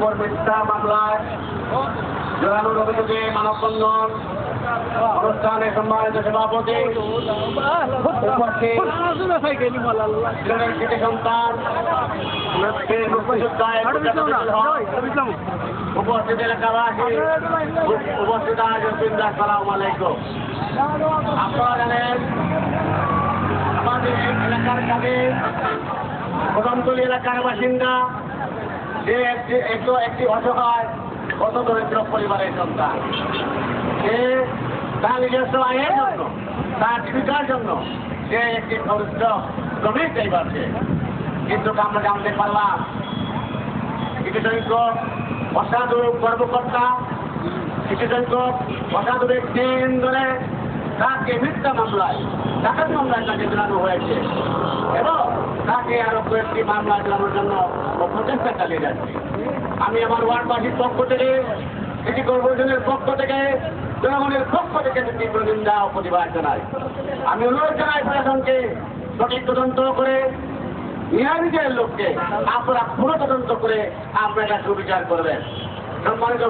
উপর মিথ্যা মামলায় জোরানুর অভিযোগে মানববন্ধন অনুষ্ঠানে সম্মানিত সভাপতি কৃতি উপস্থিত এলাকাবাসী, উপস্থিত আসসালামু আলাইকুম। আপনারা জানেন, আমাদের এলাকার কাজে প্রথমতলী এলাকার বাসিন্দা যে একটি একটু অসহায় কত দরিদ্র পরিবারের সন্তান। সে তার নিজস্ব আয়ের জন্য, তার জীবিকার জন্য সে একটি দরিদ্র শ্রমিক চাইবাছে কিন্তু আমরা জানতে পারলাম কিছু সংখ্যক অসাধু কর্মকর্তা কিছু সংখ্যক অসাধু ব্যক্তি ধরে তাকে মিথ্যা মামলায় ডাকাত মামলায় তাকে জানানো হয়েছে? এবং তাকে আরও কয়েকটি মামলা জানানোর জন্য প্রচেষ্টা চালিয়ে যাচ্ছে। আমি আমার ওয়ার্ডবাসীর পক্ষ থেকে সিটি কর্পোরেশনের পক্ষ থেকে, জনগণের পক্ষ থেকে তীব্র নিন্দা ও প্রতিবাদ জানাই। আমি অনুরোধ জানাই প্রশাসনকে সঠিক তদন্ত করে নিরামিষের লোককে আপনারা পুরো তদন্ত করে আপনারা সুবিচার করবেন। সম্মানিত